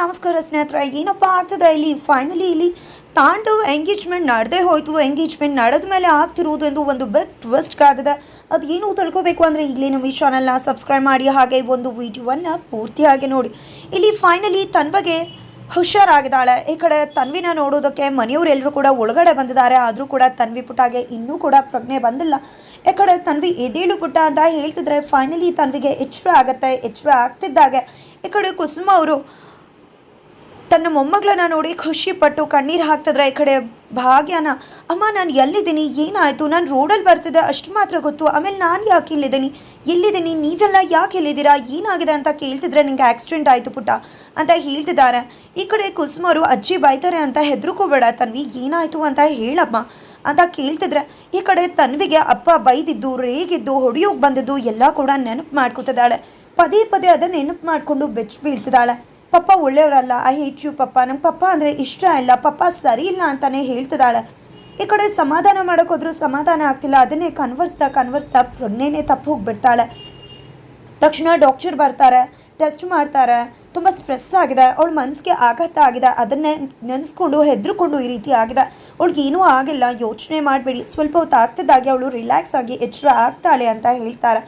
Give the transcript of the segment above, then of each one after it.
ನಮಸ್ಕಾರ ಸ್ನೇಹಿತರೆ, ಏನಪ್ಪ ಆಗ್ತದೆ? ಇಲ್ಲಿ ಫೈನಲಿ ಇಲ್ಲಿ ತಾಂಡವ್ ಎಂಗೇಜ್ಮೆಂಟ್ ನಡೆದೇ ಹೋಯ್ತು. ಎಂಗೇಜ್ಮೆಂಟ್ ನಡೆದ ಮೇಲೆ ಆಗ್ತಿರುವುದು ಎಂದು ಒಂದು ಬಿಗ್ ಟ್ವಿಸ್ಟ್ ಆಗಿದೆ ಅದು ಏನು ತಿಳ್ಕೊಬೇಕು ಅಂದರೆ ಇಲ್ಲಿ ನಮ್ಮ ಈ ಚಾನಲ್ನ ಸಬ್ಸ್ಕ್ರೈಬ್ ಮಾಡಿ, ಹಾಗೆ ಒಂದು ವಿಡಿಯೋವನ್ನು ಪೂರ್ತಿಯಾಗಿ ನೋಡಿ. ಇಲ್ಲಿ ಫೈನಲಿ ತನ್ವಗೆ ಹುಷಾರಾಗಿದ್ದಾಳೆ. ಈ ಕಡೆ ತನ್ವಿನ ನೋಡೋದಕ್ಕೆ ಮನೆಯವರೆಲ್ಲರೂ ಕೂಡ ಒಳಗಡೆ ಬಂದಿದ್ದಾರೆ. ಆದರೂ ಕೂಡ ತನ್ವಿ ಪುಟಾಗೆ ಇನ್ನೂ ಕೂಡ ಪ್ರಜ್ಞೆ ಬಂದಿಲ್ಲ. ಈ ಕಡೆ ತನ್ವಿ ಎದೇಳು ಪುಟ್ಟ ಅಂತ ಹೇಳ್ತಿದ್ರೆ ಫೈನಲಿ ತನ್ವಿಗೆ ಎಚ್ಚರ ಆಗುತ್ತೆ, ಎಚ್ಚರ ಆಗ್ತಿದ್ದಾಗೆ. ಈ ಕಡೆ ಕುಸುಮ ಅವರು ತನ್ನ ಮೊಮ್ಮಗಳನ್ನ ನೋಡಿ ಖುಷಿ ಪಟ್ಟು ಕಣ್ಣೀರು ಹಾಕ್ತಿದ್ರೆ ಈ ಕಡೆ. ಭಾಗ್ಯನ, ಅಮ್ಮ ನಾನು ಎಲ್ಲಿದ್ದೀನಿ? ಏನಾಯಿತು? ನಾನು ರೋಡಲ್ಲಿ ಬರ್ತಿದ್ದೆ. ಅಷ್ಟು ಮಾತ್ರ ಗೊತ್ತು. ಆಮೇಲೆ ನಾನು ಯಾಕೆ ಇಲ್ಲಿದ್ದೀನಿ? ಎಲ್ಲಿದ್ದೀನಿ? ನೀವೆಲ್ಲ ಯಾಕೆ ಇಲ್ಲಿದ್ದೀರಾ ಏನಾಗಿದೆ ಅಂತ ಕೇಳ್ತಿದ್ರೆ ನಿಮಗೆ ಆಕ್ಸಿಡೆಂಟ್ ಆಯಿತು ಪುಟ್ಟ ಅಂತ ಹೇಳ್ತಿದ್ದಾರೆ. ಈ ಕಡೆ ಕುಸುಮರು ಅಜ್ಜಿ ಬೈತಾರೆ ಅಂತ ಹೆದರ್ಕೋಬೇಡ ತನ್ವಿ. ಏನಾಯಿತು ಅಂತ ಹೇಳಮ್ಮ ಅಂತ ಕೇಳ್ತಿದ್ರೆ ಈ ಕಡೆ ತನ್ವಿಗೆ ಅಪ್ಪ ಬೈದಿದ್ದು, ರೇಗಿದ್ದು, ಹೊಡಿಯೋಕೆ ಬಂದಿದ್ದು ಎಲ್ಲ ಕೂಡ ನೆನಪು ಮಾಡ್ಕೊತಿದ್ದಾಳೆ. ಪದೇ ಪದೇ ಅದನ್ನ ನೆನಪು ಮಾಡಿಕೊಂಡು ಬೆಚ್ಚ ಬೀಳ್ತಿದ್ದಾಳೆ. ಪಪ್ಪ ಒಳ್ಳೆಯವರಲ್ಲ ಐ ಹೇಟ್ ಯು ಪಪ್ಪ. ನಂಗೆ ಪಪ್ಪ ಅಂದರೆ ಇಷ್ಟ ಇಲ್ಲ. ಪಪ್ಪ ಸರಿ ಇಲ್ಲ ಅಂತಲೇ ಹೇಳ್ತಿದ್ದಾಳೆ. ಈ ಕಡೆ ಸಮಾಧಾನ ಮಾಡೋಕ್ಕೋದ್ರೂ ಸಮಾಧಾನ ಆಗ್ತಿಲ್ಲ. ಅದನ್ನೇ ಕನ್ವರ್ಸ್ತಾ ಕನ್ವರ್ಸ್ತಾ ಪ್ರೊನ್ನೇನೆ ತಪ್ಪು ಹೋಗ್ಬಿಡ್ತಾಳೆ. ತಕ್ಷಣ ಡಾಕ್ಟರ್ ಬರ್ತಾರೆ ಟೆಸ್ಟ್ ಮಾಡ್ತಾರೆ. ತುಂಬ ಸ್ಟ್ರೆಸ್ ಆಗಿದೆ. ಅವಳ ಮನಸ್ಸಿಗೆ ಆಘಾತ ಆಗಿದೆ. ಅದನ್ನೇ ನೆನೆಸ್ಕೊಂಡು ಹೆದರ್ಕೊಂಡು ಈ ರೀತಿ ಆಗಿದೆ. ಅವಳಿಗೆ ಏನೂ ಆಗಿಲ್ಲ. ಯೋಚನೆ ಮಾಡಬೇಡಿ. ಸ್ವಲ್ಪ ಹೊತ್ತು ಆಗ್ತಿದ್ದಾಗೆ ಅವಳು ರಿಲ್ಯಾಕ್ಸ್ ಆಗಿ ಎಚ್ಚರ ಆಗ್ತಾಳೆ ಅಂತ ಹೇಳ್ತಾರೆ.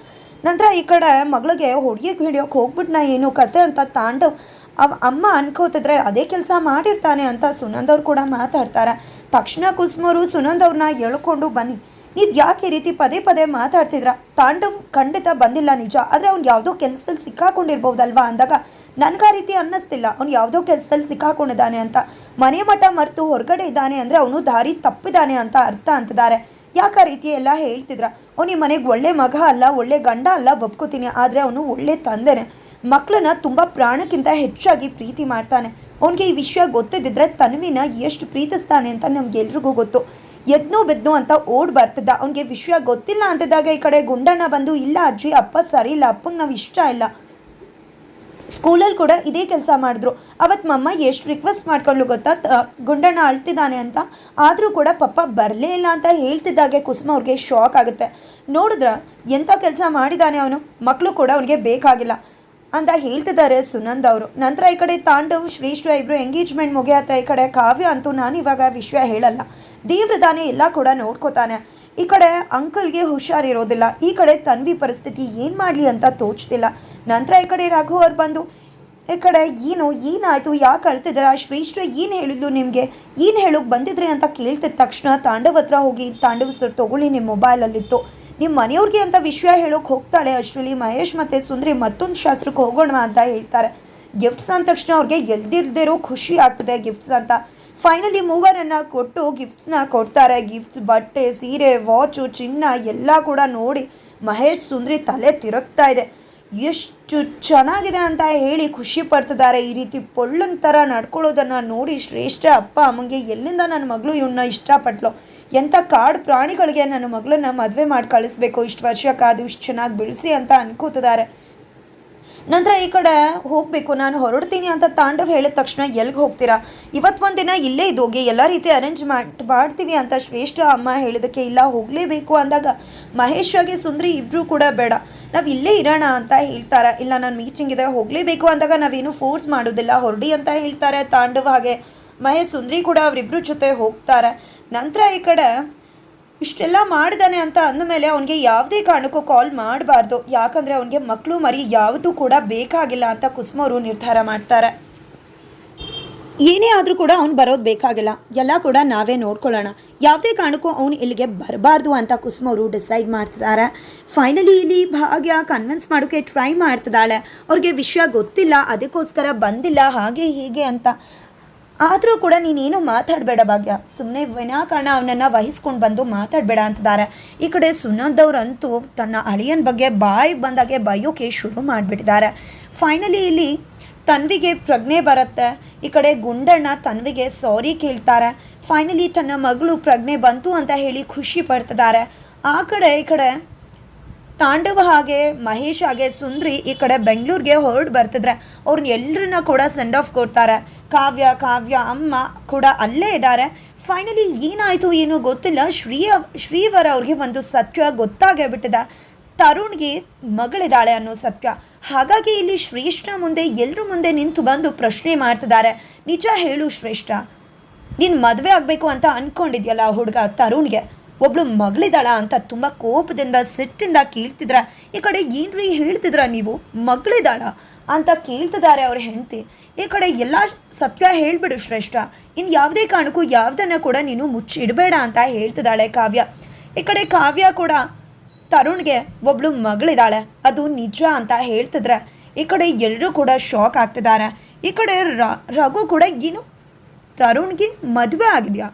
ನಂತರ ಈ ಕಡೆ ಮಗಳಿಗೆ ಹೊಡಿಯೋಕೆ, ಹಿಡಿಯೋಕೆ ನಾ ಏನು? ಕತೆ ಅಂತ ತಾಂಡವ್ ಅವ ಅಮ್ಮ ಅನ್ಕೋತಿದ್ರೆ ಅದೇ ಕೆಲಸ ಮಾಡಿರ್ತಾನೆ ಅಂತ ಸುನಂದ್ ಅವ್ರು ಕೂಡ ಮಾತಾಡ್ತಾರೆ. ತಕ್ಷಣ ಕುಸುಮರು ಸುನಂದ್ ಅವ್ರನ್ನ ಎಳ್ಕೊಂಡು ಬನ್ನಿ. ನೀವು ಯಾಕೆ ಈ ರೀತಿ ಪದೇ ಪದೇ ಮಾತಾಡ್ತಿದ್ರ? ತಾಂಡವ್ ಖಂಡಿತ ಬಂದಿಲ್ಲ ನಿಜ. ಆದರೆ ಅವ್ನು ಯಾವುದೋ ಕೆಲಸದಲ್ಲಿ ಸಿಕ್ಕಾಕೊಂಡಿರ್ಬೋದಲ್ವಾ ಅಂದಾಗ ನನಗೆ ಆ ರೀತಿ ಅನ್ನಿಸ್ತಿಲ್ಲ. ಅವ್ನು ಯಾವುದೋ ಕೆಲಸದಲ್ಲಿ ಸಿಕ್ಕಾಕೊಂಡಿದ್ದಾನೆ ಅಂತ. ಮನೆ ಮಠ ಮರೆತು ಹೊರಗಡೆ ಇದ್ದಾನೆ ಅಂದರೆ ಅವನು ದಾರಿ ತಪ್ಪಿದ್ದಾನೆ ಅಂತ ಅರ್ಥ ಅಂತಿದ್ದಾರೆ. ಯಾಕೆ ಆ ರೀತಿ ಎಲ್ಲ ಹೇಳ್ತಿದ್ರ? ಅವ್ನು ಈ ಮನೆಗೆ ಒಳ್ಳೆ ಮಗ ಅಲ್ಲ, ಒಳ್ಳೆ ಗಂಡ ಅಲ್ಲ, ಒಪ್ಕೋತೀನಿ. ಆದರೆ ಅವನು ಒಳ್ಳೆ ತಂದೆನೆ. ಮಕ್ಕಳನ್ನ ತುಂಬ ಪ್ರಾಣಕ್ಕಿಂತ ಹೆಚ್ಚಾಗಿ ಪ್ರೀತಿ ಮಾಡ್ತಾನೆ. ಅವನಿಗೆ ಈ ವಿಷಯ ಗೊತ್ತಿದ್ದಿದ್ರೆ ತನುವಿನ ಎಷ್ಟು ಪ್ರೀತಿಸ್ತಾನೆ ಅಂತ ನಮ್ಗೆಲ್ರಿಗೂ ಗೊತ್ತು. ಎದ್ನೋ ಬೆದ್ನೋ ಅಂತ ಓಡ್ ಬರ್ತಿದ್ದ. ಅವನಿಗೆ ವಿಷಯ ಗೊತ್ತಿಲ್ಲ ಅಂತಿದ್ದಾಗ ಈ ಕಡೆ ಗುಂಡಣ್ಣ ಬಂದು, ಇಲ್ಲ ಅಜ್ಜಿ, ಅಪ್ಪ ಸರಿ ಇಲ್ಲ ಅಪ್ಪಂಗೆ ನಾವು ಇಷ್ಟ ಇಲ್ಲ. ಸ್ಕೂಲಲ್ಲಿ ಕೂಡ ಇದೇ ಕೆಲಸ ಮಾಡಿದ್ರು. ಅವತ್ತು ಮಮ್ಮ ಎಷ್ಟು ರಿಕ್ವೆಸ್ಟ್ ಮಾಡ್ಕೊಂಡು ಗೊತ್ತಾ? ಗುಂಡಣ್ಣ ಅಳ್ತಿದ್ದಾನೆ ಅಂತ. ಆದರೂ ಕೂಡ ಪಪ್ಪ ಬರಲೇ ಇಲ್ಲ ಅಂತ ಹೇಳ್ತಿದ್ದಾಗೆ ಕುಸುಮ ಅವ್ರಿಗೆ ಶಾಕ್ ಆಗುತ್ತೆ. ನೋಡಿದ್ರ ಎಂಥ ಕೆಲಸ ಮಾಡಿದ್ದಾನೆ ಅವನು? ಮಕ್ಕಳು ಕೂಡ ಅವನಿಗೆ ಬೇಕಾಗಿಲ್ಲ. ಅಂತ ಹೇಳ್ತಿದ್ದಾರೆ ಸುನಂದ್ ಅವರು. ನಂತರ ಈ ಕಡೆ ತಾಂಡವ್, ಶ್ರೇಷ್ಠ ಇಬ್ಬರು ಎಂಗೇಜ್ಮೆಂಟ್ ಮುಗಿಯತ್ತೆ ಈ ಕಡೆ ಕಾವ್ಯ ಅಂತೂ ನಾನು ಇವಾಗ ವಿಷಯ ಹೇಳಲ್ಲ. ದೇವ್ರದಾನೆ ಎಲ್ಲ ಕೂಡ ನೋಡ್ಕೋತಾನೆ. ಈ ಕಡೆ ಅಂಕಲ್ಗೆ ಹುಷಾರಿರೋದಿಲ್ಲ ಈ ಕಡೆ ತನ್ವಿ ಪರಿಸ್ಥಿತಿ ಏನು ಮಾಡಲಿ ಅಂತ ತೋಚ್ತಿಲ್ಲ. ನಂತರ ಈ ಕಡೆ ರಘು ಅವ್ರು ಬಂದು, ಈ ಕಡೆ ಏನು, ಏನಾಯಿತು? ಯಾಕೆ ಅಳ್ತಿದ್ದೀರಾ? ಶ್ರೇಷ್ಠ ಏನು ಹೇಳಿದ್ಲು ನಿಮಗೆ? ಏನು ಹೇಳೋಕೆ ಬಂದಿದ್ರಿ? ಅಂತ ಕೇಳ್ತಿದ್ದ ತಕ್ಷಣ ತಾಂಡವ್ ಹತ್ರ ಹೋಗಿ, ತಾಂಡವ್ ಸರ್, ತೊಗೊಳ್ಳಿ ನಿಮ್ಮ ಮೊಬೈಲಲ್ಲಿತ್ತು ನಿಮ್ಮ ಮನೆಯವ್ರಿಗೆ ಅಂತ ವಿಷಯ ಹೇಳೋಕೆ ಹೋಗ್ತಾಳೆ ಅಷ್ಟರಲ್ಲಿ ಮಹೇಶ್ ಮತ್ತು ಸುಂದ್ರಿ ಮತ್ತೊಂದು ಶಾಸ್ತ್ರಕ್ಕೆ ಹೋಗೋಣ ಅಂತ ಹೇಳ್ತಾರೆ. ಗಿಫ್ಟ್ಸ್ ಅಂದ ತಕ್ಷಣ ಅವ್ರಿಗೆ ಎಲ್ದಿರ್ದಿರೋ ಖುಷಿ ಆಗ್ತದೆ ಗಿಫ್ಟ್ಸ್ ಅಂತ. ಫೈನಲಿ ಮೂವರನ್ನು ಕೊಟ್ಟು ಗಿಫ್ಟ್ಸ್ನ ಕೊಡ್ತಾರೆ. ಗಿಫ್ಟ್ಸ್ ಬಟ್ಟೆ, ಸೀರೆ ವಾಚು ಚಿನ್ನ ಎಲ್ಲ ಕೂಡ ನೋಡಿ ಮಹೇಶ್, ಸುಂದ್ರಿ ತಲೆ ತಿರುಗ್ತಾ ಇದೆ. ಎಷ್ಟು ಚೆನ್ನಾಗಿದೆ ಅಂತ ಹೇಳಿ ಖುಷಿ ಪಡ್ತಿದ್ದಾರೆ. ಈ ರೀತಿ ಪೊಳ್ಳನ ಥರ ನಡ್ಕೊಳ್ಳೋದನ್ನು ನೋಡಿ ಶ್ರೇಷ್ಠ ಅಪ್ಪ ಅಮ್ಮಂಗೆ ಎಲ್ಲಿಂದ ನನ್ನ ಮಗಳು ಇವನ್ನ ಇಷ್ಟಪಟ್ಲು? ಎಂಥ ಕಾಡು ಪ್ರಾಣಿಗಳಿಗೆ ನನ್ನ ಮಗಳನ್ನ ಮದುವೆ ಮಾಡಿ ಕಳಿಸ್ಬೇಕು ಇಷ್ಟು ವರ್ಷ ಕಾದು ಇಷ್ಟು ಚೆನ್ನಾಗಿ ಬೆಳೆಸಿ ಅಂತ ಅನ್ಕೋತಿದ್ದಾರೆ. ನಂತರ ಈ ಕಡೆ ಹೋಗಬೇಕು, ನಾನು ಹೊರಡ್ತೀನಿ ಅಂತ ತಾಂಡವ್ ಹೇಳಿದ ತಕ್ಷಣ ಎಲ್ಲಿಗೆ ಹೋಗ್ತೀರಾ? ಇವತ್ತು ದಿನ ಇಲ್ಲೇ ಇದೋಗಿ ಎಲ್ಲ ರೀತಿ ಅರೇಂಜ್ ಮಾಡಿ, ಮಾಡ್ತೀವಿ ಅಂತ ಶ್ರೇಷ್ಠ ಅಮ್ಮ ಹೇಳಿದಕ್ಕೆ ಇಲ್ಲ, ಹೋಗಲೇಬೇಕು ಅಂದಾಗ ಮಹೇಶ್ ಆಗಿ ಸುಂದ್ರಿ ಇಬ್ಬರೂ ಕೂಡ ಬೇಡ. ನಾವು ಇಲ್ಲೇ ಇರೋಣ ಅಂತ ಹೇಳ್ತಾರೆ. ಇಲ್ಲ, ನಾನು ಮೀಟಿಂಗ್ ಇದೆ ಹೋಗಲೇಬೇಕು ಅಂದಾಗ ನಾವೇನು ಫೋರ್ಸ್ ಮಾಡೋದಿಲ್ಲ, ಹೊರಡಿ ಅಂತ ಹೇಳ್ತಾರೆ ತಾಂಡವ್ ಹಾಗೆ. ಮಹೇಶ್, ಸುಂದ್ರಿ ಕೂಡ ಅವರಿಬ್ಬರ ಜೊತೆ ಹೋಗ್ತಾರೆ. ನಂತರ ಈ ಕಡೆ ಇಷ್ಟೆಲ್ಲ ಮಾಡಿದಾನೆ ಅಂತ ಅಂದಮೇಲೆ ಅವನಿಗೆ ಯಾವುದೇ ಕಾರಣಕ್ಕೂ ಕಾಲ್ ಮಾಡಬಾರ್ದು. ಯಾಕಂದರೆ ಅವನಿಗೆ ಮಕ್ಕಳು ಮರಿ ಯಾವುದೂ ಕೂಡ ಬೇಕಾಗಿಲ್ಲ ಅಂತ ಕುಸುಮವರು ನಿರ್ಧಾರ ಮಾಡ್ತಾರೆ. ಏನೇ ಆದರೂ ಕೂಡ ಅವ್ನು ಬರೋದು ಬೇಕಾಗಿಲ್ಲ. ಎಲ್ಲ ಕೂಡ ನಾವೇ ನೋಡ್ಕೊಳ್ಳೋಣ. ಯಾವುದೇ ಕಾರಣಕ್ಕೂ ಅವನು ಇಲ್ಲಿಗೆ ಬರಬಾರ್ದು ಅಂತ ಕುಸುಮವರು ಡಿಸೈಡ್ ಮಾಡ್ತಿದ್ದಾರೆ. ಫೈನಲಿ ಇಲ್ಲಿ ಭಾಗ್ಯ ಕನ್ವಿನ್ಸ್ ಮಾಡೋಕ್ಕೆ ಟ್ರೈ ಮಾಡ್ತಿದ್ದಾಳೆ. ಅವ್ರಿಗೆ ವಿಷಯ ಗೊತ್ತಿಲ್ಲ, ಅದಕ್ಕೋಸ್ಕರ ಬಂದಿಲ್ಲ, ಹಾಗೆ ಹೀಗೆ ಅಂತ. ಆದರೂ ಕೂಡ ನೀನೇನು ಮಾತಾಡಬೇಡ ಭಾಗ್ಯ. ಸುಮ್ಮನೆ ವಿನಾಕಾರಣ ಅವನನ್ನು ವಹಿಸ್ಕೊಂಡು ಬಂದು ಮಾತಾಡಬೇಡ ಅಂತಿದ್ದಾರೆ. ಈ ಕಡೆ ಸುನಂದವ್ರಂತೂ ತನ್ನ ಅಳಿಯನ ಬಗ್ಗೆ ಬಾಯಿಗೆ ಬಂದಾಗೆ ಬೈಯೋಕೆ ಶುರು ಮಾಡಿಬಿಟ್ಟಿದ್ದಾರೆ. ಫೈನಲಿ ಇಲ್ಲಿ ತನ್ವಿಗೆ ಪ್ರಜ್ಞೆ ಬರುತ್ತೆ. ಈ ಕಡೆ ಗುಂಡಣ್ಣ ತನ್ವಿಗೆ ಸಾರಿ ಕೇಳ್ತಾರೆ. ಫೈನಲಿ ತನ್ನ ಮಗಳು ಪ್ರಜ್ಞೆ ಬಂತು ಅಂತ ಹೇಳಿ ಖುಷಿ ಪಡ್ತಿದ್ದಾರೆ. ಆ ಕಡೆ ಈ ಕಡೆ ತಾಂಡವ ಹಾಗೆ ಮಹೇಶ್ ಹಾಗೆ ಸುಂದ್ರಿ ಈ ಕಡೆ ಬೆಂಗಳೂರಿಗೆ ಹೊರಡು ಬರ್ತಿದ್ರೆ ಅವ್ರನ್ನ ಎಲ್ಲರನ್ನ ಕೂಡ ಸೆಂಡ್ ಆಫ್ ಕೊಡ್ತಾರೆ. ಕಾವ್ಯ ಕಾವ್ಯ, ಅಮ್ಮ ಕೂಡ ಅಲ್ಲೇ ಇದ್ದಾರೆ ಫೈನಲಿ ಏನಾಯಿತು ಏನು ಗೊತ್ತಿಲ್ಲ. ಶ್ರೀ ಶ್ರೀವರ ಅವ್ರಿಗೆ ಒಂದು ಸತ್ಯ ಗೊತ್ತಾಗೇ ಬಿಟ್ಟಿದೆ ತರುಣ್ಗೆ ಮಗಳಿದ್ದಾಳೆ ಅನ್ನೋ ಸತ್ಯ. ಹಾಗಾಗಿ ಇಲ್ಲಿ ಶ್ರೇಷ್ಠ ಮುಂದೆ ಎಲ್ಲರ ಮುಂದೆ ನಿಂತು ಬಂದು ಪ್ರಶ್ನೆ ಮಾಡ್ತಿದ್ದಾರೆ. ನಿಜ ಹೇಳು ಶ್ರೇಷ್ಠ, ನೀನು ಮದುವೆ ಆಗಬೇಕು ಅಂತ ಅಂದ್ಕೊಂಡಿದ್ಯಲ್ಲ ಹುಡುಗ ತರುಣ್ಗೆ? ಒಬ್ಳು ಮಗಳಿದಾಳ ಅಂತ ತುಂಬ ಕೋಪದಿಂದ, ಸಿಟ್ಟಿಂದ ಕೇಳ್ತಿದ್ರ. ಈ ಕಡೆ ಏನ್ರಿ ಹೇಳ್ತಿದ್ರ ನೀವು? ಮಗಳಿದ್ದಾಳ ಅಂತ ಕೇಳ್ತಿದ್ದಾರೆ ಅವ್ರ ಹೆಂಡತಿ. ಈ ಕಡೆ ಎಲ್ಲ ಸತ್ಯ ಹೇಳ್ಬಿಡು ಶ್ರೇಷ್ಠ. ಇನ್ನು ಯಾವುದೇ ಕಾರಣಕ್ಕೂ ಯಾವುದನ್ನು ಕೂಡ ನೀನು ಮುಚ್ಚಿಡಬೇಡ ಅಂತ ಹೇಳ್ತಿದ್ದಾಳೆ ಕಾವ್ಯ. ಈ ಕಡೆ ಕಾವ್ಯ ಕೂಡ ತರುಣ್ಗೆ ಒಬ್ಳು ಮಗಳಿದ್ದಾಳೆ. ಅದು ನಿಜ ಅಂತ ಹೇಳ್ತಿದ್ರೆ. ಈ ಕಡೆ ಎಲ್ಲರೂ ಕೂಡ ಶಾಕ್ ಆಗ್ತಿದ್ದಾರೆ. ಈ ಕಡೆ ರಘು ಕೂಡ ಏನು ತರುಣ್ಗೆ ಮದುವೆ ಆಗಿದೆಯಾ?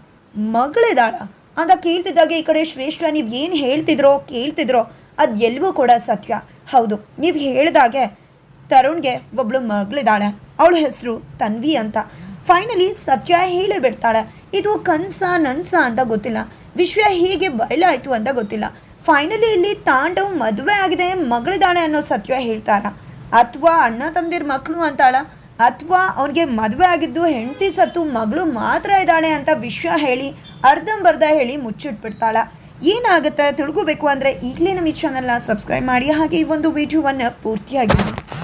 ಮಗಳಿದಾಳ ಅಂತ ಕೇಳ್ತಿದ್ದಾಗೆ ಈ ಕಡೆ ಶ್ರೇಷ್ಠ, ನೀವು ಏನು ಹೇಳ್ತಿದ್ರೋ, ಕೇಳ್ತಿದ್ರೋ ಅದು ಎಲ್ಲವೂ ಕೂಡ ಸತ್ಯ. ಹೌದು, ನೀವು ಹೇಳಿದಾಗೆ ತರುಣ್ಗೆ ಒಬ್ಬಳು ಮಗಳಿದ್ದಾಳೆ. ಅವಳ ಹೆಸರು ತನ್ವಿ ಅಂತ. ಫೈನಲಿ ಸತ್ಯ ಹೇಳೇ ಬಿಡ್ತಾಳೆ. ಇದು ಕನ್ಸ, ನನ್ಸ ಅಂತ ಗೊತ್ತಿಲ್ಲ. ವಿಷಯ ಹೀಗೆ ಬಯಲಾಯಿತು ಅಂತ ಗೊತ್ತಿಲ್ಲ. ಫೈನಲಿ ಇಲ್ಲಿ ತಾಂಡವ್ ಮದುವೆ ಆಗಿದೆ, ಮಗಳಿದ್ದಾಳೆ ಅನ್ನೋ ಸತ್ಯ ಹೇಳ್ತಾರ? ಅಥವಾ ಅಣ್ಣ, ತಂದಿರ ಮಕ್ಕಳು ಅಂತಾಳ? ಅಥವಾ ಅವ್ನಿಗೆ ಮದುವೆ ಆಗಿದ್ದು ಹೆಂಡತಿ ಸತ್ತು ಮಗಳು ಮಾತ್ರ ಇದ್ದಾಳೆ ಅಂತ ವಿಷಯ ಹೇಳಿ, ಅರ್ಧಂಬರ್ಧ ಹೇಳಿ ಮುಚ್ಚಿಟ್ಬಿಡ್ತಾಳೆ. ಏನಾಗುತ್ತೆ ತಿಳ್ಕೋಬೇಕು ಅಂದರೆ ಈಗಲೇ ನಮ್ಮ ಈ ಚಾನಲ್ನ ಸಬ್ಸ್ಕ್ರೈಬ್ ಮಾಡಿ. ಹಾಗೆ ಈ ಒಂದು ವಿಡಿಯೋವನ್ನು ಪೂರ್ತಿಯಾಗಿ